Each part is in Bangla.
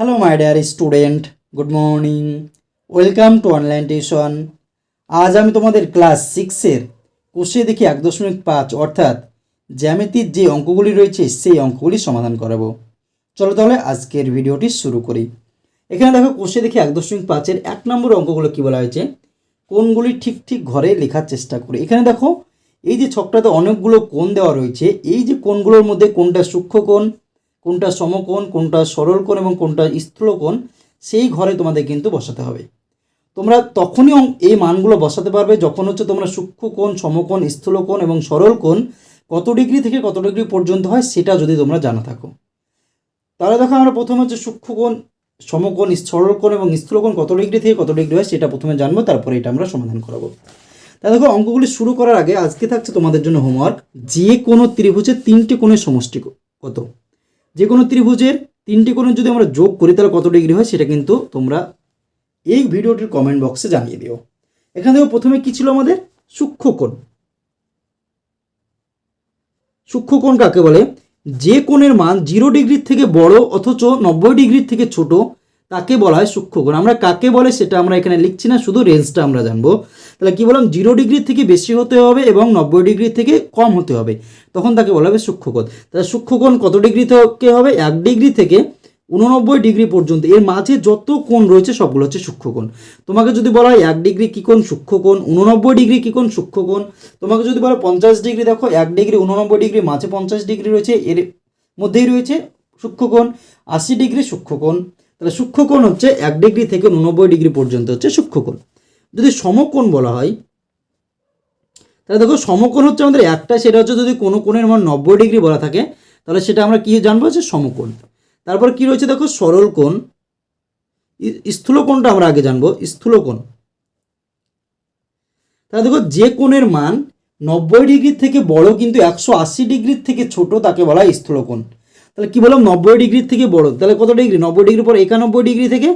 Hello my dear student good morning welcome to online tuition আজ আমি তোমাদের ক্লাস সিক্সের কোষে দেখি এক দশমিক পাঁচ, অর্থাৎ জ্যামিতির যে অঙ্কগুলি রয়েছে, সেই অঙ্কগুলি সমাধান করাবো। চলো তাহলে আজকের ভিডিওটি শুরু করি। এখানে দেখো কোষে দেখি এক দশমিক পাঁচের এক নম্বর অঙ্কগুলো কী বলা হয়েছে? কোনগুলি ঠিক ঠিক ঘরে লেখার চেষ্টা করি। এখানে দেখো, এই যে ছকটাতে অনেকগুলো কোণ দেওয়া রয়েছে, এই যে কোণগুলোর মধ্যে কোনটা সূক্ষ্ম কোণ কোনটা সমকোণ, কোনটা সরল কোণ এবং কোনটা স্থূল কোণ সেই ঘরে তোমাদের কিন্তু বসাতে হবে। তোমরা তখনই এই মানগুলো বসাতে পারবে যখন হচ্ছে তোমরা সূক্ষ্ম কোণ সমকোণ স্থূল কোণ এবং সরল কোণ কত ডিগ্রি থেকে কত ডিগ্রি পর্যন্ত হয় সেটা যদি তোমরা জানা থাকো। তাহলে দেখো আমরা প্রথমে হচ্ছে সূক্ষ্ম কোণ সমকোণ সরল কোণ এবং স্থূল কোণ কত ডিগ্রি থেকে কত ডিগ্রি হয় সেটা প্রথমে জানব, তারপরে এটা আমরা সমাধান করাবো। তা দেখো অঙ্কগুলি শুরু করার আগে আজকে থাকছে তোমাদের জন্য হোমওয়ার্ক যে কোনো ত্রিভুজের তিনটে কোণের সমষ্টি কত? যে কোনো ত্রিভুজের তিনটি কোণ যদি আমরা যোগ করি, তাহলে কত ডিগ্রি হয় সেটা কিন্তু তোমরা এই ভিডিওটির কমেন্ট বক্সে জানিয়ে দিও। এখান থেকে প্রথমে কী ছিল আমাদের? সূক্ষ্মকোণ সূক্ষ্মকোণ সূক্ষ্ম কোণ কাকে বলে? যে কোণের মান জিরো ডিগ্রির থেকে বড় অথচ নব্বই ডিগ্রির থেকে ছোট তাকে বলা হয় সূক্ষ্ম কোণ? আমরা কাকে বলে সেটা আমরা এখানে লিখছি না, শুধু রেঞ্জটা আমরা জানব। তাহলে কি বললাম? জিরো ডিগ্রি থেকে বেশি হতে হবে এবং নব্বই ডিগ্রি থেকে কম হতে হবে। তখন তাকে বলা হবে সূক্ষ্মকোণ তাহলে সূক্ষ্মকোণ কত ডিগ্রি থেকে হবে? এক ডিগ্রি থেকে উননব্বই ডিগ্রি পর্যন্ত। এর মাঝে যত কোণ রয়েছে, সবগুলো হচ্ছে সূক্ষ্মকোণ তোমাকে যদি বলা হয় এক ডিগ্রি কী কোণ? সূক্ষ্মকোণ উননব্বই ডিগ্রি কী কোণ? সূক্ষ্মকোণ তোমাকে যদি বলা পঞ্চাশ ডিগ্রি, দেখো এক ডিগ্রি উননব্বই ডিগ্রি, মাঝে পঞ্চাশ ডিগ্রি রয়েছে, এর মধ্যেই রয়েছে সূক্ষ্মকোণ আশি ডিগ্রি সূক্ষ্মকোণ তাহলে সূক্ষ্মকোণ হচ্ছে এক ডিগ্রি থেকে উননব্বই ডিগ্রি পর্যন্ত হচ্ছে সূক্ষ্মকোণ। যদি সমকোণ বলা হয়, তাহলে দেখো সমকোণ হচ্ছে আমাদের একটা, সেটা হচ্ছে যদি কোনো কোণের মান নব্বই ডিগ্রি বলা থাকে, তাহলে সেটা আমরা কি জানব? হচ্ছে সমকোণ। তারপর কি রয়েছে দেখো সরল কোণ ই- স্থূল কোণটা আমরা আগে জানব, স্থূল কোণ। তাহলে দেখো যে কোণের মান নব্বই ডিগ্রির থেকে বড় কিন্তু একশো আশি ডিগ্রির থেকে ছোট, তাকে বলা হয় স্থূল কোণ। তাহলে কী বললাম? নব্বই ডিগ্রির থেকে বড়। তাহলে কত ডিগ্রি? নব্বই ডিগ্রি পর একানব্বই ডিগ্রি থেকে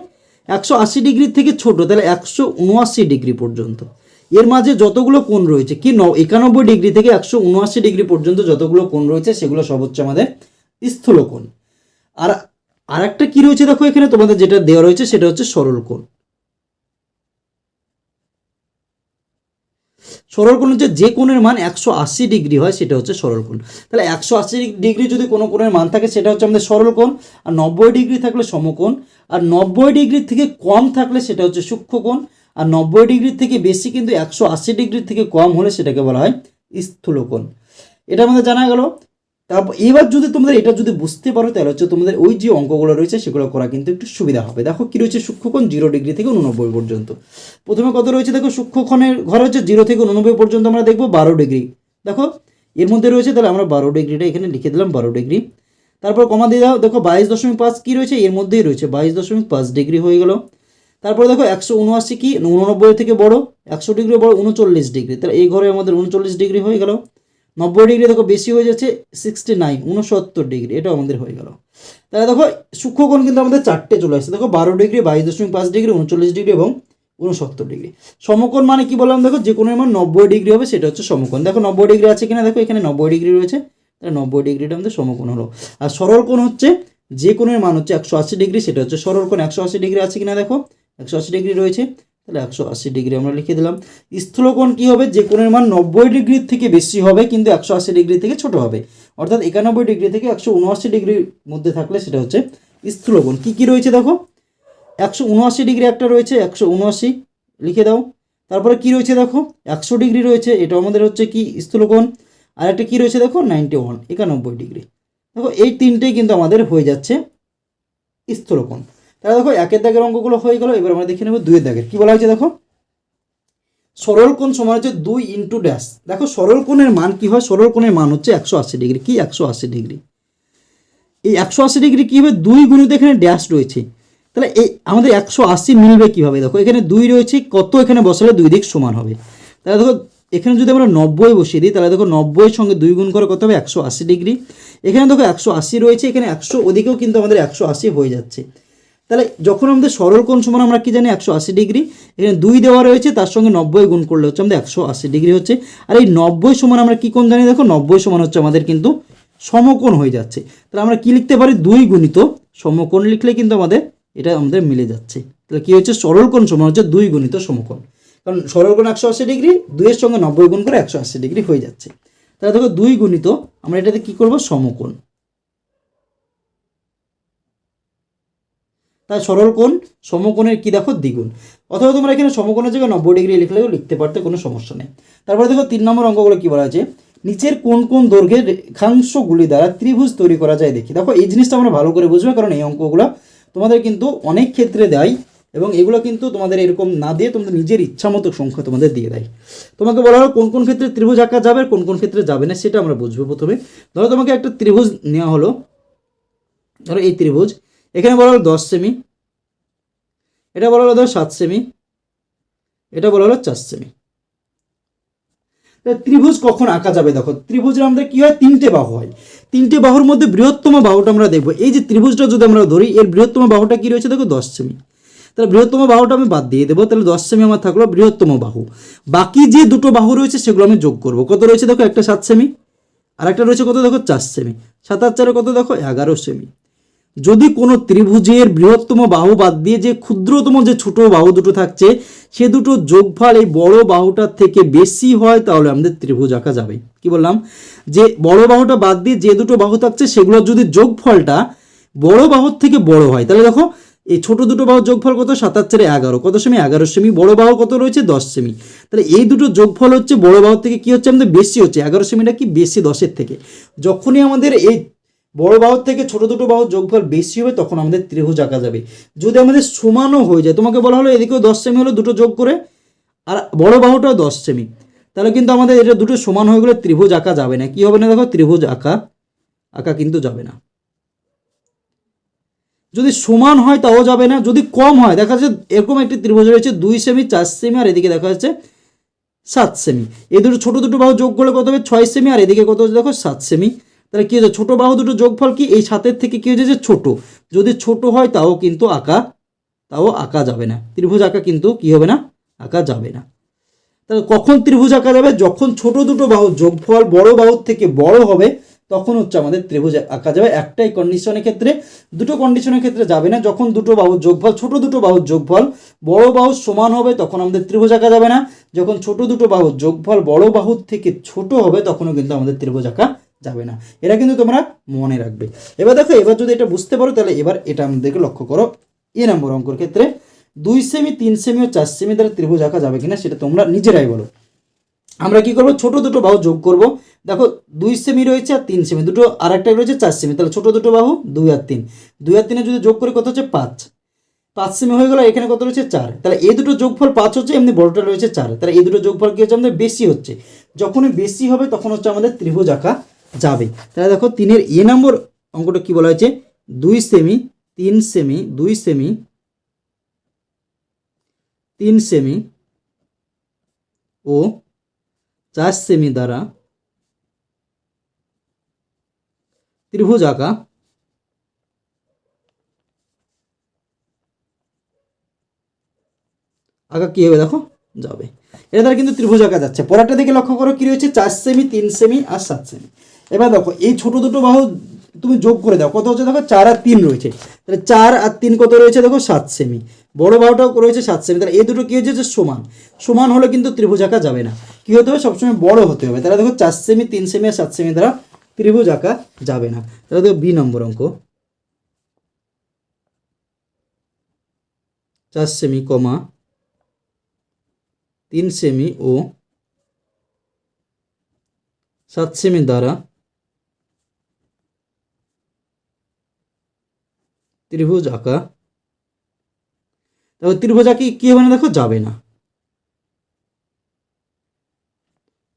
একশো আশি ডিগ্রির থেকে ছোট, তাহলে একশো উনআশি ডিগ্রি পর্যন্ত। এর মাঝে যতগুলো কোণ রয়েছে, কি ন, একানব্বই ডিগ্রি থেকে একশো উনআশি ডিগ্রি পর্যন্ত যতগুলো কোণ রয়েছে, সেগুলো সব হচ্ছে আমাদের স্থূল কোণ আর আর একটা কী রয়েছে দেখো এখানে? তোমাদের যেটা দেওয়া রয়েছে, সেটা হচ্ছে সরল কোণ সরল কোণ হচ্ছে যে কোণের মান একশো আশি ডিগ্রি হয়, সেটা হচ্ছে সরল কোণ তাহলে একশো আশি ডিগ্রি যদি কোনো কোণের মান থাকে, সেটা হচ্ছে আমাদের সরল কোণ আর নব্বই ডিগ্রি থাকলে সমকোণ, আর নব্বই ডিগ্রি থেকে কম থাকলে সেটা হচ্ছে সূক্ষ্মকোণ, আর নব্বই ডিগ্রির থেকে বেশি কিন্তু একশো আশি ডিগ্রির থেকে কম হলে সেটাকে বলা হয় স্থূলকোণ। এটা আমাদের জানা গেল। তারপর এবার যদি তোমাদের এটা যদি বুঝতে পারো, তাহলে হচ্ছে তোমাদের ওই যে অঙ্কগুলো রয়েছে, সেগুলো করা কিন্তু একটু সুবিধা হবে। দেখো কি রয়েছে সূক্ষ্মকোণ জিরো ডিগ্রি থেকে উননব্বই পর্যন্ত। প্রথমে কত রয়েছে দেখো? সূক্ষ্মকোণের ঘর হচ্ছে জিরো থেকে উননব্বই পর্যন্ত আমরা দেখব বারো ডিগ্রি। দেখো, এর মধ্যে রয়েছে, তাহলে আমরা বারো ডিগ্রিটা এখানে লিখে দিলাম, বারো ডিগ্রি। তারপর কমা দিয়ে দাও, দেখো বাইশ দশমিক পাঁচ কী রয়েছে? এর মধ্যেই রয়েছে বাইশ দশমিক পাঁচ ডিগ্রি হয়ে গেল। তারপরে দেখো একশো উনআশি কি? উননব্বই থেকে বড়, একশো ডিগ্রি বড়, উনচল্লিশ ডিগ্রি। তাহলে এই ঘরে আমাদের উনচল্লিশ ডিগ্রি হয়ে গেল। নব্বই ডিগ্রি দেখো বেশি হয়ে যাচ্ছে সিক্সটি নাইন উনসত্তর ডিগ্রি, এটাও আমাদের হয়ে গেল। তাহলে দেখো, সূক্ষ্মকোণ কিন্তু আমাদের চারটে চলে আসছে। দেখো, বারো ডিগ্রি, বাইশ দশমিক পাঁচ ডিগ্রি, উনচল্লিশ ডিগ্রি এবং উনসত্তর ডিগ্রি। সমকোণ মানে কি বললাম দেখো যে কোনো মান নব্বই ডিগ্রি হবে, সেটা হচ্ছে সমকোণ। দেখো, নব্বই ডিগ্রি আছে কিনা? দেখো, এখানে নব্বই ডিগ্রি রয়েছে। তাহলে নব্বই ডিগ্রিটা আমাদের সমকোণ হলো। আর সরল কোণ হচ্ছে যে কোণের মান হচ্ছে একশো আশি ডিগ্রি, সেটা হচ্ছে সরল কোণ একশো আশি ডিগ্রি আছে কিনা দেখো? একশো আশি ডিগ্রি রয়েছে। তাহলে একশো আশি ডিগ্রি আমরা লিখে দিলাম। স্থূলকোণ কী হবে? যে কোণের মান নব্বই ডিগ্রির থেকে বেশি হবে, কিন্তু একশো আশি ডিগ্রি থেকে ছোট হবে। অর্থাৎ একানব্বই ডিগ্রি থেকে একশো উনআশি ডিগ্রির মধ্যে থাকলে সেটা হচ্ছে স্থূলকোণ। কী কী রয়েছে দেখো? একশো উনআশি ডিগ্রি একটা রয়েছে, একশো উনআশি লিখে দাও। তারপরে কি রয়েছে দেখো? একশো ডিগ্রি রয়েছে এটা আমাদের হচ্ছে কি? স্থূলকোণ। আর একটা কী রয়েছে দেখো? নাইনটি ওয়ান, একানব্বই ডিগ্রি। দেখো, এই তিনটেই কিন্তু আমাদের হয়ে যাচ্ছে স্থূলকোণ। তাহলে দেখো একের দাগের অঙ্কগুলো হয়ে গেল, এবার আমরা দেখে নেব দুইয়ের দাগের। কি বলা হয়েছে দেখো? সরল কোণ সমান হচ্ছে দুই ইন্টু ড্যাশ দেখো সরল কোণের মান কি হয়? সরল কোণের মান হচ্ছে একশো আশি ডিগ্রি। কি একশো আশি ডিগ্রি? এই একশো আশি ডিগ্রি কী হবে? দুই গুণিত এখানে ড্যাশ রয়েছে। তাহলে এই আমাদের একশো আশি মিলবে কীভাবে? দেখো, এখানে দুই রয়েছে, কত এখানে বসালে দুই দিক সমান হবে। তাহলে দেখো, এখানে যদি আমরা নব্বই বসিয়ে দিই, তাহলে দেখো নব্বইয়ের সঙ্গে দুই গুণ করে কত হবে? একশো আশি ডিগ্রি। এখানে দেখো একশো আশি রয়েছে, এখানে একশো, ওদিকেও কিন্তু আমাদের একশো আশি হয়ে যাচ্ছে। তাহলে যখন আমাদের সরল কোণ সমান আমরা কি জানি, একশো আশি ডিগ্রি, এখানে দুই দেওয়া রয়েছে, তার সঙ্গে নব্বই গুণ করলে হচ্ছে আমাদের একশো আশি ডিগ্রি হচ্ছে। আর এই নব্বই সমান আমরা কি কোণ জানি, দেখো নব্বই সমান হচ্ছে আমাদের কিন্তু সমকোণ হয়ে যাচ্ছে। তাহলে আমরা কি লিখতে পারি, দুই গুণিত সমকোণ লিখলে কিন্তু আমাদের এটা আমাদের মিলে যাচ্ছে। তাহলে কি হচ্ছে, সরল কোণ সমান হচ্ছে দুই গুণিত সমকোণ। কারণ সরল কোণ একশো আশি ডিগ্রি, দুইয়ের সঙ্গে নব্বই গুণ করে একশো আশি ডিগ্রি হয়ে যাচ্ছে। তাহলে দেখো দুই গুণিত আমরা এটাতে কি করব, সমকোণ। তাই সরল কোণ সমকোণের কি দেখো? দ্বিগুণ। অথবা তোমরা এখানে সমকোণের জায়গায় নব্বই ডিগ্রি লিখলেও লিখতে পারতে, কোনো সমস্যা নেই। তারপরে দেখো, তিন নম্বর অঙ্কগুলো কি বলা আছে নিচের কোন কোন দৈর্ঘ্যের রেখাংশগুলি দ্বারা ত্রিভুজ তৈরি করা যায় দেখি। দেখো, এই জিনিসটা আমরা ভালো করে বুঝবে, কারণ এই অঙ্কগুলো তোমাদের কিন্তু অনেক ক্ষেত্রে দেয় এবং এগুলো কিন্তু তোমাদের এরকম না দিয়ে তোমাদের নিজের ইচ্ছা মতো সংখ্যা তোমাদের দিয়ে দেয়। তোমাকে বলা হলো, কোন কোন ক্ষেত্রে ত্রিভুজ আঁকা যাবে কোন কোন ক্ষেত্রে যাবে না, সেটা আমরা বুঝব প্রথমে। ধরো, তোমাকে একটা ত্রিভুজ নেওয়া হলো। ধরো, এই ত্রিভুজ এখানে বলা হলো দশ সেমি এটা বলা হলো ধরো সাত সেমি এটা বলা হলো চার সেমি ত্রিভুজ কখন আঁকা যাবে দেখো, ত্রিভুজের আমাদের কি হয়? তিনটে বাহু হয়। তিনটে বাহুর মধ্যে বৃহত্তম বাহুটা আমরা দেখব। এই যে ত্রিভুজটা যদি আমরা ধরি, এর বৃহত্তম বাহুটা কি রয়েছে? দেখো দশ সেমি তাহলে বৃহত্তম বাহুটা আমি বাদ দিয়ে দেবো। তাহলে দশ সেমি আমার থাকল বৃহত্তম বাহু। বাকি যে দুটো বাহু রয়েছে, সেগুলো আমি যোগ করব। কত রয়েছে দেখো? একটা সাত সেমি আর একটা রয়েছে কত? দেখো চার সেমি সাত আর চারে কত দেখো? এগারো সেমি যদি কোনো ত্রিভুজের বৃহত্তম বাহু বাদ দিয়ে যে ক্ষুদ্রতম যে ছোট বাহু দুটো থাকছে, সে দুটো যোগফল এই বড় বাহুটার থেকে বেশি হয়, তাহলে আমাদের ত্রিভুজ আঁকা যাবে। কি বললাম? যে বড় বাহুটা বাদ দিয়ে যে দুটো বাহু থাকছে, সেগুলোর যদি যোগফলটা বড় বাহুর থেকে বড় হয়, তাহলে দেখো, এই ছোট দুটো বাহুর যোগফল কত? সাতার চারে এগারো। কত সেমি? এগারো সেমি। বড় বাহু কত রয়েছে? দশ সেমি। তাহলে এই দুটো যোগফল হচ্ছে বড় বাহুর থেকে কি হচ্ছে? আমাদের বেশি হচ্ছে। এগারো সেমিটা কি? বেশি দশের থেকে। যখনই আমাদের এই বড় বাহুর থেকে ছোট দুটো বাহুর যোগফল বেশি হবে, তখন আমাদের ত্রিভুজ আঁকা যাবে। যদি আমাদের সমানও হয়ে যায়, তোমাকে বলা হলো এদিকেও দশ সেমি হলো, দুটো যোগ করে, আর বড় বাহুটাও দশ সেমি তাহলে কিন্তু আমাদের এটা দুটো সমান হয়ে গেলে ত্রিভুজ আঁকা যাবে না। কি হবে না দেখো, ত্রিভুজ আঁকা আঁকা কিন্তু যাবে না। যদি সমান হয় তাও যাবে না, যদি কম হয়, দেখা যাচ্ছে এরকম একটি ত্রিভুজ রয়েছে, দুই সেমি চার সেমি আর এদিকে দেখা যাচ্ছে সাত সেমি এই দুটো ছোটো দুটো বাহু যোগ করলে কত হবে? ছয় সেমি আর এদিকে কত হচ্ছে দেখো? সাত সেমি তাহলে কী হচ্ছে ছোটো বাহু দুটো যোগফল কি? এই সাতের থেকে কী হচ্ছে যে ছোটো? যদি ছোট হয়, তাও কিন্তু আঁকা, তাও আঁকা যাবে না। ত্রিভুজ আঁকা কিন্তু কি হবে না? আঁকা যাবে না। তাহলে কখন ত্রিভুজ আঁকা যাবে? যখন ছোট দুটো বাহু, যোগফল বড় বাহুর থেকে বড় হবে, তখন হচ্ছে আমাদের ত্রিভুজ আঁকা যাবে। একটাই কন্ডিশনের ক্ষেত্রে, দুটো কন্ডিশনের ক্ষেত্রে যাবে না। যখন দুটো বাহুর যোগফল, ছোট দুটো বাহুর যোগফল বড় বাহুর সমান হবে, তখন আমাদের ত্রিভুজ আঁকা যাবে না। যখন ছোট দুটো বাহুর যোগফল বড় বাহুর থেকে ছোট হবে, তখনও কিন্তু আমাদের ত্রিভুজ আঁকা যাবে না। এটা কিন্তু তোমরা মনে রাখবে। এবার দেখো, এবার যদি এটা বুঝতে পারো, তাহলে এবার এটা আমাদেরকে লক্ষ্য করো। এ নম্বর অঙ্কর ক্ষেত্রে দুই সেমি তিন সেমি ও চার সেমি দ্বারা ত্রিভুজ আঁকা যাবে কিনা, সেটা তোমরা নিজেরাই বলো। আমরা কি করব? ছোট দুটো বাহু যোগ করব। দেখো, দুই সেমি রয়েছে আর তিন সেমি দুটো আর একটা রয়েছে চার সেমি তাহলে ছোট দুটো বাহু দুই আর তিন। দুই আর তিনে যদি যোগ করে, কত হচ্ছে? পাঁচ। পাঁচ সেমি হয়ে গেল, এখানে কত রয়েছে? চার। তাহলে এই দুটো যোগফল পাঁচ হচ্ছে, এমনি বড়টা রয়েছে চার। তাহলে এই দুটো যোগফল কি হচ্ছে? আমাদের বেশি হচ্ছে। যখনই বেশি হবে, তখন হচ্ছে আমাদের ত্রিভুজ আঁকা যাবে। তাহলে দেখো তিনের এ নম্বর অঙ্কটা কি বলা হয়েছে? দুই সেমি তিন সেমি দুই সেমি তিন সেমি ও চার সেমি দ্বারা ত্রিভুজ আঁকা। আঁকা কি হবে দেখো? যাবে। এটা দ্বারা কিন্তু ত্রিভুজ আঁকা যাচ্ছে। পরেরটা দিকে লক্ষ্য করো, কি রয়েছে? চার সেমি তিন সেমি আর সাত সেমি এবার দেখো, এই ছোট দুটো বাহু তুমি যোগ করে দাও। কত হচ্ছে দেখো? চার আর তিন রয়েছে। তাহলে চার আর তিন কত রয়েছে দেখো? সাত সেমি। বড় বাহুটাও রয়েছে সাত সেমি। তাহলে এই দুটো কি হচ্ছে যে সমান। সমান হলে কিন্তু ত্রিভুজ আঁকা যাবে না। কি হতে হবে? সবসময় বড় হতে হবে। তাহলে দেখো, চার সেমি, তিন সেমি আর সাত সেমি দ্বারা ত্রিভুজ আঁকা যাবে না। তাহলে দেখো, বি নম্বর অঙ্ক। চার সেমি কমা তিন সেমি ও সাত সেমি দ্বারা ত্রিভুজ আঁকা। তারপর ত্রিভুজ আঁকি কি হবে না দেখো? যাবে না।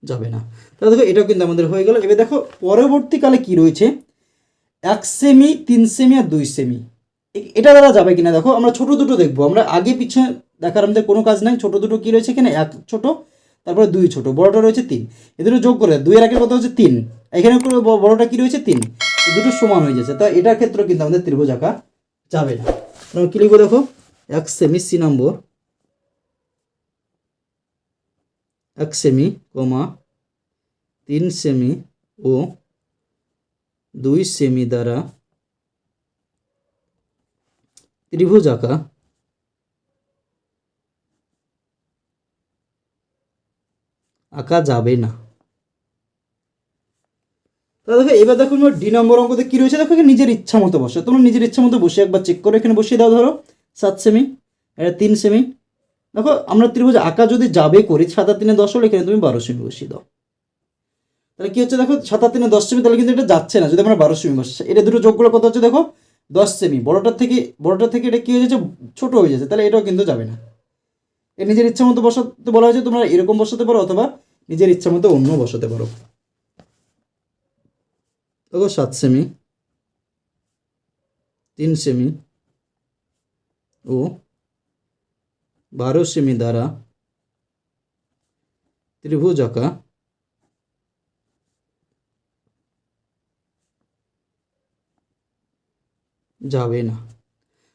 যাবে না। তাহলে দেখো, এটাও কিন্তু আমাদের হয়ে গেল। এবার দেখো, পরবর্তীকালে কি রয়েছে? এক সেমি, তিন সেমি আর দুই সেমি। এটা দ্বারা যাবে কিনা দেখো? আমরা ছোট দুটো দেখব। আমরা আগে পিছনে দেখার আমাদের কোনো কাজ নাই। ছোট দুটো কি রয়েছে এখানে? এক ছোট, তারপরে দুই ছোট। বড়টা রয়েছে তিন। এ দুটো যোগ করে দুই আগের কথা হচ্ছে তিন। এখানে বড়টা কি রয়েছে? তিন। দুটো সমান হয়ে যাচ্ছে। তা এটার ক্ষেত্রে কিন্তু আমাদের ত্রিভুজ আঁকা যাবে না। আমরা কি লিখব দেখো? এক সেমি সি নম্বর এক সেমি কমা তিন সেমি ও দুই সেমি দ্বারা ত্রিভুজ আঁকা। আঁকা যাবে না। তাহলে দেখো, এবার দেখো ডি নম্বর অঙ্কতে কী রয়েছে? দেখো নিজের ইচ্ছা মতো বসে। তোমরা নিজের ইচ্ছা মতো বসে একবার চেক করো। এখানে বসিয়ে দাও, ধরো, সাত সেমি এটা তিন সেমি দেখো, আমরা ত্রিভুজ আঁকা যদি যাবে করি সাত আর তিনে দশ হলে এখানে তুমি বারো সেমি বসিয়ে দাও। তাহলে কি হচ্ছে? দেখো সাত আর তিনে দশ সেমি তাহলে কিন্তু এটা যাচ্ছে না। যদি আমরা বারো সেমি বসে, এটা দুটো যোগগুলো কত হচ্ছে? দেখো, দশ সেমি বড়টার থেকে বড়টার থেকে এটা কি হয়ে যাচ্ছে? ছোট হয়ে যাচ্ছে। তাহলে এটাও কিন্তু যাবে না। এ নিজের ইচ্ছা মতো বসাতে বলা হয়েছে, তোমরা এরকম বসাতে পারো অথবা নিজের ইচ্ছা মতো অন্য বসাতে পারো। দেখো সাত সেমি তিন সেমি ও বারো সেমি দ্বারা ত্রিভুজ আঁকা যাবে না।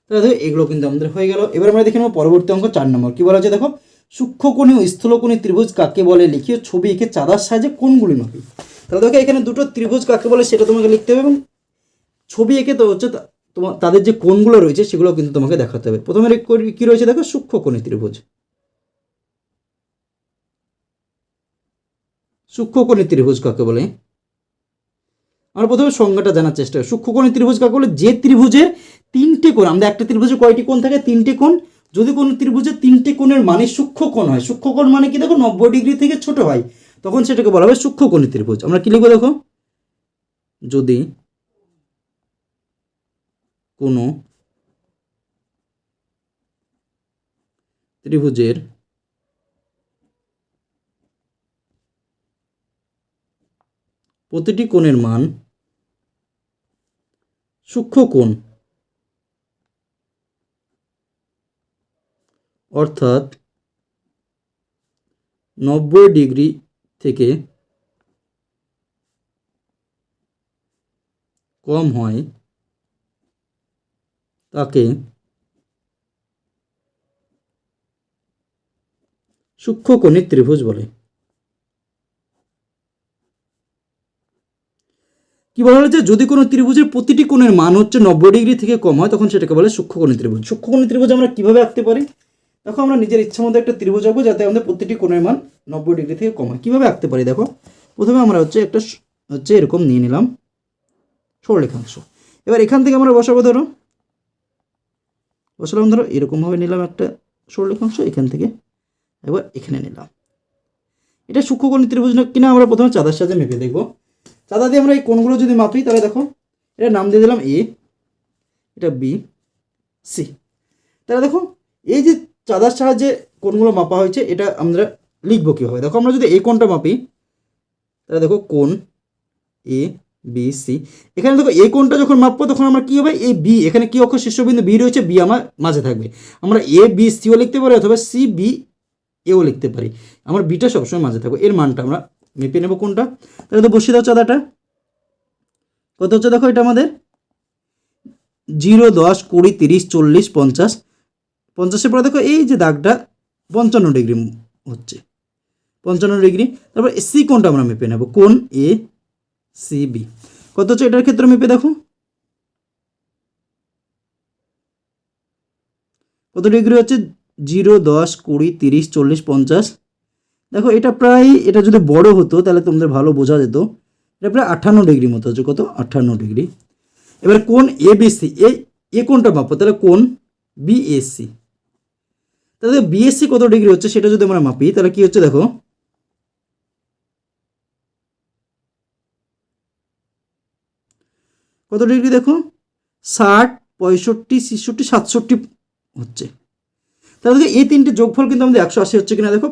তাহলে দেখো এগুলো কিন্তু আমাদের হয়ে গেল। এবার আমরা দেখে নেব পরবর্তী অঙ্ক চার নম্বর। কি বলা আছে দেখো? সূক্ষ্মকোণী ও স্থূলকোণী ত্রিভুজ কাকে বলে? লিখিয়ে ছবি এঁকে চাঁদার সাহায্যে কোনগুলি মাপি। তাহলে দেখো এখানে দুটো ত্রিভুজ কাকে বলে সেটা তোমাকে লিখতে হবে এবং ছবি এঁকে তো হচ্ছে তোমার তাদের যে কোণগুলো রয়েছে সেগুলো কিন্তু তোমাকে দেখাতে হবে। প্রথমে কি রয়েছে দেখো? সূক্ষ্ম সূক্ষ্মকোণী ত্রিভুজ। সূক্ষ্ম সূক্ষ্মকোণী ত্রিভুজ কাকে বলে? আমরা প্রথমে সংজ্ঞাটা জানার চেষ্টা করি। সূক্ষ্মকোণী ত্রিভুজ কাকে বলে? যে ত্রিভুজের তিনটে কোণ আমাদের একটা ত্রিভুজে কয়টি কোণ থাকে? তিনটে কোণ। যদি কোনো ত্রিভুজের তিনটে কোণের মানে সূক্ষ্ম কোণ হয়, সূক্ষ্ম কোণ মানে কি দেখো? নব্বই ডিগ্রি থেকে ছোট হয়। তখন সেটাকে বলা হবে সূক্ষ্ম সূক্ষ্মকোণী ত্রিভুজ। আমরা কি লিখব দেখো? যদি কোনো ত্রিভুজের প্রতিটি কোণের মান সূক্ষ্ম কোণ অর্থাৎ নব্বই ডিগ্রি থেকে কম হয়, তাকে সূক্ষ্মকোণী ত্রিভুজ বলে। কি বলা হয়েছে? যদি কোনো ত্রিভুজের প্রতিটি কোণের মান হচ্ছে নব্বই ডিগ্রি থেকে কম হয়, তখন সেটাকে বলে সূক্ষ্মকোণী ত্রিভুজ। সূক্ষ্মকোণী ত্রিভুজ আমরা কীভাবে আঁকতে পারি? দেখো, আমরা নিজের ইচ্ছা মতো একটা ত্রিভুজ আঁকবো যাতে আমাদের প্রতিটি কোণের মান নব্বই ডিগ্রি থেকে কম হয়। কীভাবে আঁকতে পারি দেখো? প্রথমে আমরা হচ্ছে একটা হচ্ছে এরকম নিয়ে নিলাম সরলেখাংশ এবার এখান থেকে আমরা বসাবো, ধরো। বসালাম, ধরো, এরকমভাবে নিলাম একটা সরলেখাংশ এখান থেকে এবার এখানে নিলাম। এটা সূক্ষ্মকোণী ত্রিভুজ না কিনা আমরা প্রথমে চাঁদার সাথে মেপে দেখব। চাঁদা দিয়ে আমরা এই কোণগুলো যদি মাপি, তাহলে দেখো, এটা নাম দিয়ে দিলাম এ এটা বি সি তাহলে দেখো, এই যে চাঁদার সাহায্যে কোনগুলো মাপা হয়েছে, এটা আমরা লিখব কীভাবে? দেখো, আমরা যদি এই কোনটা মাপি, তাহলে দেখো কোন এ বি সি এখানে দেখো, এই কোনটা যখন মাপবো, তখন আমরা কী হবে? এ বি এখানে কী অক্ষর শীর্ষবিন্দু বি রয়েছে বি আমার মাঝে থাকবে। আমরা এ বি সিও লিখতে পারি, অথবা সি বি এও লিখতে পারি। আমার বিটা সবসময় মাঝে থাকবে। এর মানটা আমরা মেপে নেব কোনটা তাহলে তো বসিয়ে দাও চাঁদাটা। কত হচ্ছে দেখো এটা আমাদের? জিরো, দশ, কুড়ি, তিরিশ, চল্লিশ, পঞ্চাশ। পঞ্চাশের পরে দেখো এই যে দাগটা পঞ্চান্ন ডিগ্রি হচ্ছে। পঞ্চান্ন ডিগ্রি, তারপর সি কোনটা আমরা মেপে নেব? কোন এ, সি, বি। কত হচ্ছে এটার ক্ষেত্রে মেপে দেখো? কত ডিগ্রি হচ্ছে? জিরো, দশ, কুড়ি, তিরিশ, চল্লিশ, পঞ্চাশ। দেখো এটা প্রায়, এটা যদি বড় হতো তাহলে তোমাদের ভালো বোঝা যেত। এটা প্রায় আটান্ন ডিগ্রি মতো হচ্ছে। কত? আটান্ন ডিগ্রি। এবার কোন এ, বি, সি, এ এ কোনটা মাপো তাহলে কোন? বিএসসি তাহলে বিএসসি কত ডিগ্রি হচ্ছে সেটা যদি আমরা মাপি, তাহলে কি হচ্ছে দেখো? কত ডিগ্রি দেখো? ষাট, পঁয়ষট্টি, ছেষট্টি, সাতষট্টি হচ্ছে। তাহলে দেখো, এই তিনটে যোগফল কিন্তু আমাদের একশো আশি হচ্ছে কিনা দেখো?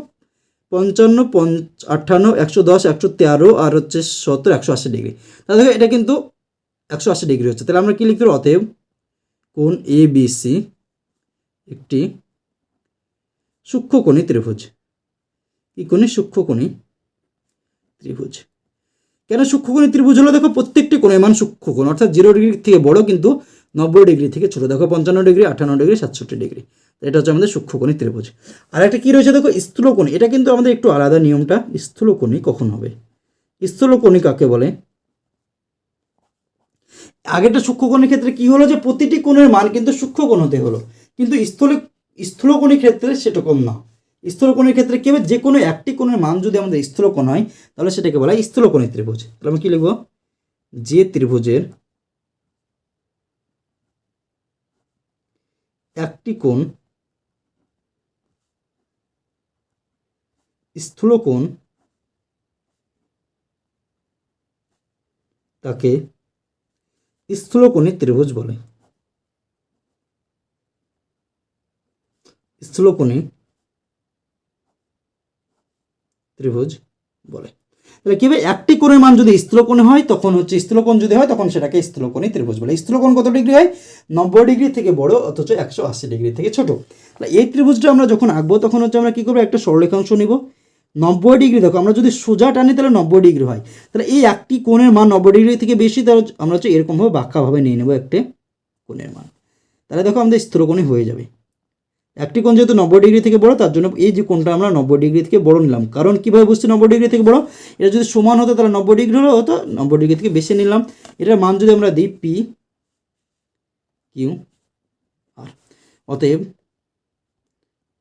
পঞ্চান্ন, পঞ্চ আটান্ন একশো দশ, একশো তেরো, আর হচ্ছে সত্তর, একশো আশি ডিগ্রি। তাহলে দেখো, এটা কিন্তু একশো আশি ডিগ্রি হচ্ছে। তাহলে আমরা কি লিখতে অতএব কোন এ বি সি একটি সূক্ষ্মকোণী ত্রিভুজ। কি কোণে? সূক্ষ্মকোণী ত্রিভুজ। কেন সূক্ষ্মকোণী ত্রিভুজ হলো? দেখো, প্রত্যেকটি কোণের মান সূক্ষ্মকোণ, অর্থাৎ জিরো ডিগ্রি থেকে বড় কিন্তু নব্বই ডিগ্রি থেকে ছোট। দেখো, পঞ্চান্ন ডিগ্রি আটান্ন ডিগ্রি, সাতষট্টি ডিগ্রি। এটা হচ্ছে আমাদের সূক্ষ্মকোণী ত্রিভুজ। আর একটা কী রয়েছে? দেখো, স্থূলকোণী। এটা কিন্তু আমাদের একটু আলাদা নিয়মটা, স্থূলকোণী কখন হবে? স্থূলকোণী কাকে বলে? আগেরটা সূক্ষ্মকোণের ক্ষেত্রে কি হলো? যে প্রতিটি কোণের মান কিন্তু সূক্ষ্মকোণ হতে হলো। কিন্তু স্থলে স্থূলকোণের ক্ষেত্রে সেটা সেরকম না। স্থূলকোণের ক্ষেত্রে কি হবে? যে কোনো একটি কোণের মান যদি আমাদের স্থূলকোণ হয়, তাহলে সেটাকে বলা হয় স্থূলকোণী ত্রিভুজ। তাহলে আমি কি লিখব? যে ত্রিভুজের একটি কোণ স্থূলকোণ তাকে স্থূলকোণী ত্রিভুজ বলে। স্থূলকোণী ত্রিভুজ বলে। তাহলে কি একটি কোণের মান যদি স্থূলকোণে হয়, তখন হচ্ছে স্থূলকোণ যদি হয়, তখন সেটাকে স্থূলকোণী ত্রিভুজ বলে। স্থূলকোণ কত ডিগ্রি হয়? নব্বই ডিগ্রি থেকে বড়, অথচ একশো আশি ডিগ্রি থেকে ছোট। তাহলে এই ত্রিভুজটা আমরা যখন আঁকবো, তখন হচ্ছে আমরা কী করব? একটা সরলরেখাংশ নিব। নব্বই ডিগ্রি, দেখো, আমরা যদি সোজা টানি, তাহলে নব্বই ডিগ্রি হয়। তাহলে এই একটি কোণের মান নব্বই ডিগ্রি থেকে বেশি, তাহলে আমরা হচ্ছে এরকমভাবে বাঁকাভাবে নিয়ে নেব একটি কোণের মান। তাহলে দেখো, আমাদের স্থূলকোণী হয়ে যাবে। একটি কোণ যেহেতু নব্বই ডিগ্রি থেকে বড়, তার জন্য এই যে কোণটা আমরা নব্বই ডিগ্রি থেকে বড় নিলাম। কারণ কীভাবে বুঝছি নব্বই ডিগ্রি থেকে বড়? এটা যদি সমান হতো তাহলে নব্বই ডিগ্রি হলো হতো, নব্বই ডিগ্রি থেকে বেশি নিলাম। এটার মান যদি আমরা দিই পি কিউ আর, অতএব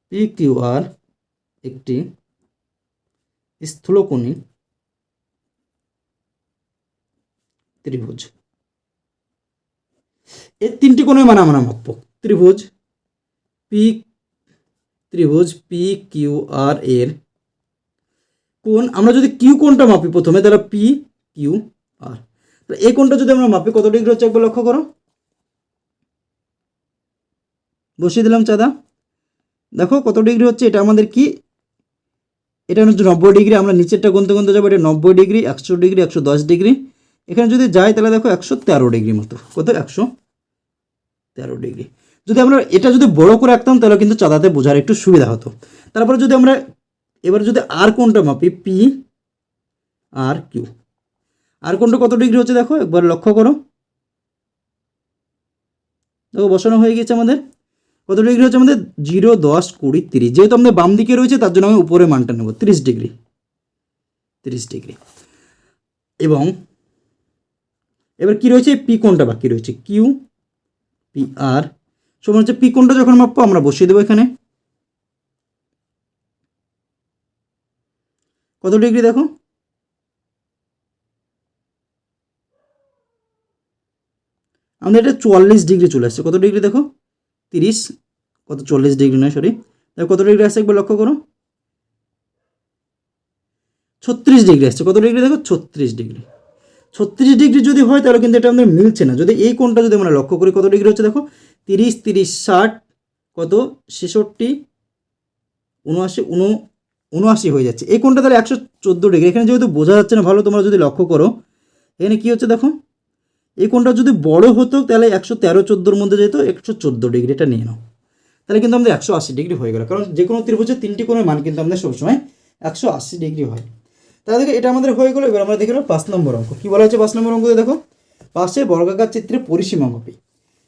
পি কিউ আর একটি স্থূলকোণী ত্রিভুজ। এর তিনটি কোণের মান আমরা মাপব। ত্রিভুজ, পি ত্রিভুজ পি কিউ আর এর কোণ। আমরা যদি কিউ কোণটা মাপি প্রথমে, তাহলে পি কিউ আর তাহলে এই কোণটা যদি আমরা মাপি, কত ডিগ্রি হচ্ছে একবার লক্ষ্য করো? বসিয়ে দিলাম চাঁদা। দেখো কত ডিগ্রি হচ্ছে, এটা আমাদের কি? এটা হচ্ছে নব্বই ডিগ্রি, আমরা নিচেরটা গুনতে গুনতে যাব, এটা নব্বই ডিগ্রি, একশো ডিগ্রি, একশো দশ ডিগ্রি। এখানে যদি যাই, তাহলে দেখো একশো তেরো ডিগ্রি মতো, কত? একশো তেরো ডিগ্রি। যদি আমরা এটা যদি বড় করে রাখতাম তাহলে কিন্তু চাঁদাতে বোঝার একটু সুবিধা হতো। তারপরে যদি আমরা, এবার যদি আর কোনটা মাপি পি আর কিউ আর কোনটা কত ডিগ্রি হচ্ছে দেখো? একবার লক্ষ্য করো। দেখো, বসানো হয়ে গেছে আমাদের। কত ডিগ্রি হচ্ছে আমাদের? জিরো, দশ, কুড়ি, তিরিশ। যেহেতু আমাদের বাম দিকে রয়েছে, তার জন্য আমি উপরে মানটা নেব। তিরিশ ডিগ্রি। তিরিশ ডিগ্রি। এবং এবার কি রয়েছে? পি কোনটা বাকি রয়েছে। কিউ পি আর সমান হচ্ছে পি কোনটা যখন মাপবো, আমরা বসিয়ে দেবো এখানে। কত ডিগ্রি দেখো? আমাদের এটা চুয়াল্লিশ ডিগ্রি চলে আসছে। কত ডিগ্রি দেখো? তিরিশ। কত চল্লিশ ডিগ্রি নয় সরি দেখো কত ডিগ্রি আসছে একবার লক্ষ্য করো। ছত্রিশ ডিগ্রি আসছে। কত ডিগ্রি দেখো? ছত্রিশ ডিগ্রি। ছত্রিশ ডিগ্রি যদি হয়, তাহলে কিন্তু এটা আমাদের মিলছে না। যদি এই কোণটা যদি আমরা লক্ষ্য করি, কত ডিগ্রি হচ্ছে দেখো? তিরিশ তিরিশ ষাট, কত? ছেষট্টি, উনআশি, উন, উনআশি হয়ে যাচ্ছে। এই কোণটা তাহলে একশো চোদ্দ ডিগ্রি। এখানে যেহেতু বোঝা যাচ্ছে না ভালো, তোমরা যদি লক্ষ্য করো, এখানে কী হচ্ছে দেখো? এই কোণটা যদি বড় হতো, তাহলে একশো তেরো চোদ্দোর মধ্যে যেত, একশো চোদ্দ ডিগ্রি, এটা নিয়ে নাও। তাহলে কিন্তু আমাদের একশো আশি ডিগ্রি হয়ে গেল। কারণ যে কোনো ত্রিভুজের তিনটি কোণের মান কিন্তু আমাদের সবসময় একশো আশি ডিগ্রি হয়। তাহলে দেখো, এটা আমাদের হয়ে গেলো। এবার আমরা দেখে পাঁচ নম্বর অঙ্ক। কী বলা হচ্ছে পাঁচ নম্বর অঙ্কতে দেখো? পাশে বর্গাকার চিত্রে পরিসীমা মাপি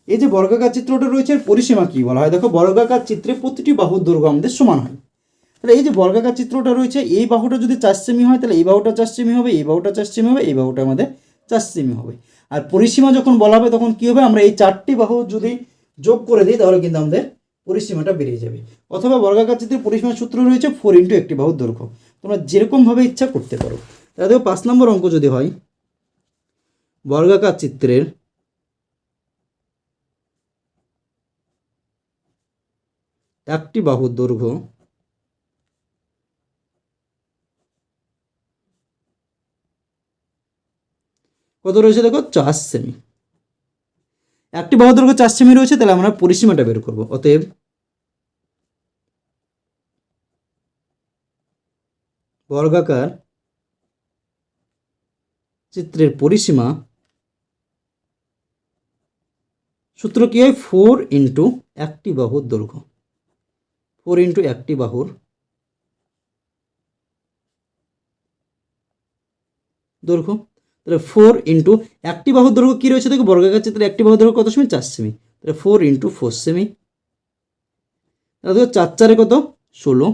এই যে বর্গাকার চিত্রটা রয়েছে, এর পরিসীমা কী বলা হয়? দেখো, বর্গাকার চিত্রে প্রতিটি বাহুর দৈর্ঘ্য আমাদের সমান হয়। তাহলে এই যে বর্গাকার চিত্রটা রয়েছে, এই বাহুটা যদি চার সেমি হয়, তাহলে এই বাহুটা চার সেমি হবে, এই বাহুটা চার সেমি হবে, এই বাহুটা আমাদের চার সেমি হবে। আর পরিসীমা যখন বলা হবে, তখন কী হবে? আমরা এই চারটি বাহু যদি যোগ করে দিই, তাহলে কিন্তু আমাদের পরিসীমাটা বেরিয়ে যাবে। অথবা বর্গাকার চিত্রের পরিসীমার সূত্র রয়েছে ফোর ইন্টু একটি বাহুর দৈর্ঘ্য। তোমরা যেরকমভাবে ইচ্ছা করতে পারো। তাহলে দেখো, পাঁচ নম্বর অঙ্ক যদি হয়, বর্গাকার চিত্রের একটি বাহুর দৈর্ঘ্য কত রয়েছে দেখো? চার সেমি একটি বাহু দৈর্ঘ্য চার সেমি রয়েছে, তাহলে আমরা পরিসীমাটা বের করব। অতএব বর্গাকার চিত্রের পরিসীমা সূত্র কি হয়? ফোর ইন্টু একটি বাহুর দৈর্ঘ্য। ফোর ইন্টু একটি বাহুর দৈর্ঘ্য। তাহলে ফোর ইন্টু একটি বাহুর দৈর্ঘ্য কী রয়েছে? দেখো বর্গাকার চিত্রে একটি বাহুর দৈর্ঘ্য কত সেমি? চার সেমি। তাহলে ফোর ইন্টু ফোর সেমি। তাহলে দেখো চার চারে কত? ষোলো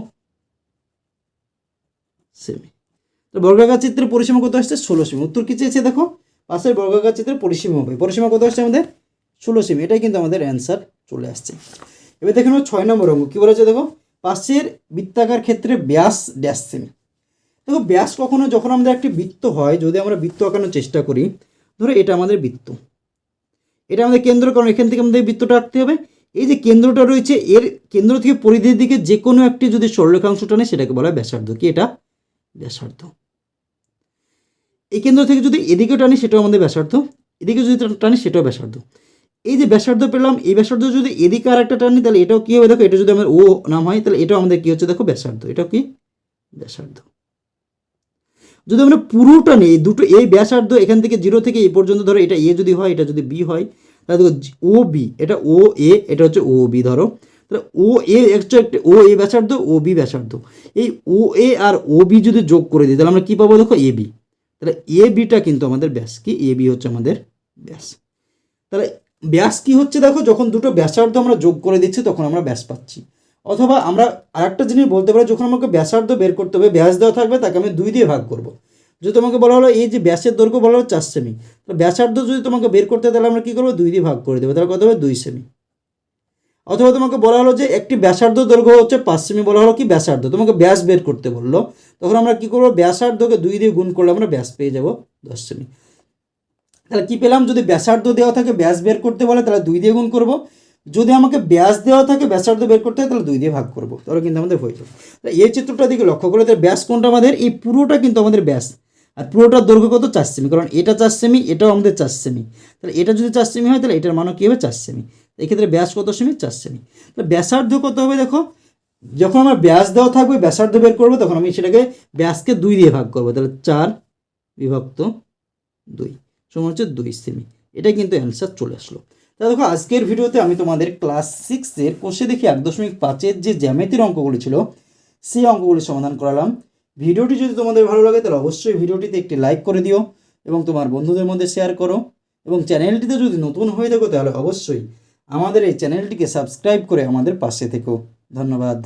সেমি। তো বর্গাকার চিত্রের পরিসীমা কত আসছে? ষোলো সেমি। উত্তর কী চেয়েছে দেখো? পাশের বর্গাকার চিত্রের পরিসীমা হবে। পরিসীমা কত আসছে আমাদের? ষোলো সেমি। এটাই কিন্তু আমাদের অ্যান্সার চলে আসছে। এবার দেখে নেব ছয় নম্বর অঙ্ক, কী বলেছে দেখো? পাশের বৃত্তাকার ক্ষেত্রে ব্যাস ড্যাশ সেমি দেখো, ব্যাস কখনো যখন আমাদের একটি বৃত্ত হয়, যদি আমরা বৃত্ত আঁকানোর চেষ্টা করি, ধরো এটা আমাদের বৃত্ত। এটা আমাদের কেন্দ্র, কারণ এখান থেকে আমাদের বৃত্তটা আঁকতে হবে। এই যে কেন্দ্রটা রয়েছে, এর কেন্দ্র থেকে পরিধির দিকে যে কোনো একটি যদি সরলরেখাংশ টানে, সেটাকে বলা হয় ব্যাসার্ধ। কি এটা? ব্যাসার্ধ। এই কেন্দ্র থেকে যদি এদিকেও টানি, সেটাও আমাদের ব্যাসার্ধ। এদিকে যদি টানি, সেটাও ব্যাসার্ধ। এই যে ব্যাসার্ধ পেলাম, এই ব্যাসার্ধ যদি এদিকে আর একটা টানি তাহলে এটাও কী হবে? দেখো, এটা যদি আমার ও নাম হয়, তাহলে এটাও আমাদের কী হচ্ছে? দেখো, ব্যাসার্ধ। এটাও কি? ব্যাসার্ধ। যদি আমরা পুরোটা নিই দুটো, এই ব্যাসার্ধ এখান থেকে জিরো থেকে এই পর্যন্ত, ধরো, এটা এ যদি হয়, এটা যদি বি হয়, তাহলে দেখো ও বি এটা ও এ এটা হচ্ছে ও বি ধরো। তাহলে ও এ একটা ও এ ব্যাসার্ধ ও বি ব্যাসার্ধ। এই ও এ আর ও বি যদি যোগ করে দিই, তাহলে আমরা কী পাবো? দেখো এ বি তাহলে এ বিটা কিন্তু আমাদের ব্যাস কি? এ বি হচ্ছে আমাদের ব্যাস। তাহলে ব্যাস কি হচ্ছে দেখো, যখন দুটো ব্যাসার্ধ আমরা যোগ করে দিচ্ছি, তখন আমরা ব্যাস পাচ্ছি। অথবা আমরা আরেকটা জিনিস বলতে পারি, যখন আমাকে ব্যাসার্ধ বের করতে হবে, ব্যাস দেওয়া থাকবে, তাকে আমি দুই দিয়ে ভাগ করব। যদি তোমাকে বলা হলো, এই যে ব্যাসের দৈর্ঘ্য বলা হলো চার সেমি তো ব্যাসার্ধ যদি তোমাকে বের করতে তাহলে আমরা কী করব? দুই দিয়ে ভাগ করে দেবো, তাহলে কত হবে? দুই সেমি অথবা তোমাকে বলা হলো যে একটি ব্যাসার্ধ দৈর্ঘ্য হচ্ছে পাঁচ সেমি বলা হলো কি? ব্যাসার্ধ। তোমাকে ব্যাস বের করতে বলল, তখন আমরা কী করব? ব্যাসার্ধকে দুই দিয়ে গুণ করলে আমরা ব্যাস পেয়ে যাব দশ সেমি তাহলে কী পেলাম? যদি ব্যাসার্ধ দেওয়া থাকে, ব্যাস বের করতে বলে, তাহলে দুই দিয়ে গুণ করব। যদি আমাকে ব্যাস দেওয়া থাকে, ব্যাসার্ধ বের করতে হয়, তাহলে দুই দিয়ে ভাগ করব। তাহলে কিন্তু আমাদের হয়ে যাবে। তাহলে এই চিত্রটা দিকে লক্ষ্য করে, তাহলে ব্যাস কোনটা আমাদের? এই পুরোটা কিন্তু আমাদের ব্যাস। আর পুরোটার দৈর্ঘ্য কত? চার সেমি। কারণ এটা চার সেমি, এটাও আমাদের চার সেমি। তাহলে এটা যদি চার সেমি হয়, তাহলে এটার মানও কী হবে? চার সেমি। এক্ষেত্রে ব্যাস কত সেমি? চার সেমি। তাহলে ব্যাসার্ধ কত হবে দেখো? যখন আমার ব্যাস দেওয়া থাকবে, ব্যাসার্ধ বের করব, তখন আমি সেটাকে ব্যাসকে দুই দিয়ে ভাগ করব। তাহলে চার বিভক্ত দুই। সমান হচ্ছে দুই সেমি এটা কিন্তু অ্যান্সার চলে আসলো। তা দেখো, আজকের ভিডিওতে আমি তোমাদের ক্লাস সিক্সের কোষে দেখি এক দশমিক পাঁচের যে জ্যামিতির অঙ্কগুলি ছিল, সেই অঙ্কগুলি সমাধান করালাম। ভিডিওটি যদি তোমাদের ভালো লাগে, তাহলে অবশ্যই ভিডিওটিতে একটি লাইক করে দিও এবং তোমার বন্ধুদের মধ্যে শেয়ার করো। এবং চ্যানেলটিতে যদি নতুন হয়ে থাকো, তাহলে অবশ্যই আমাদের এই চ্যানেলটিকে সাবস্ক্রাইব করে আমাদের পাশে থেকো। ধন্যবাদ।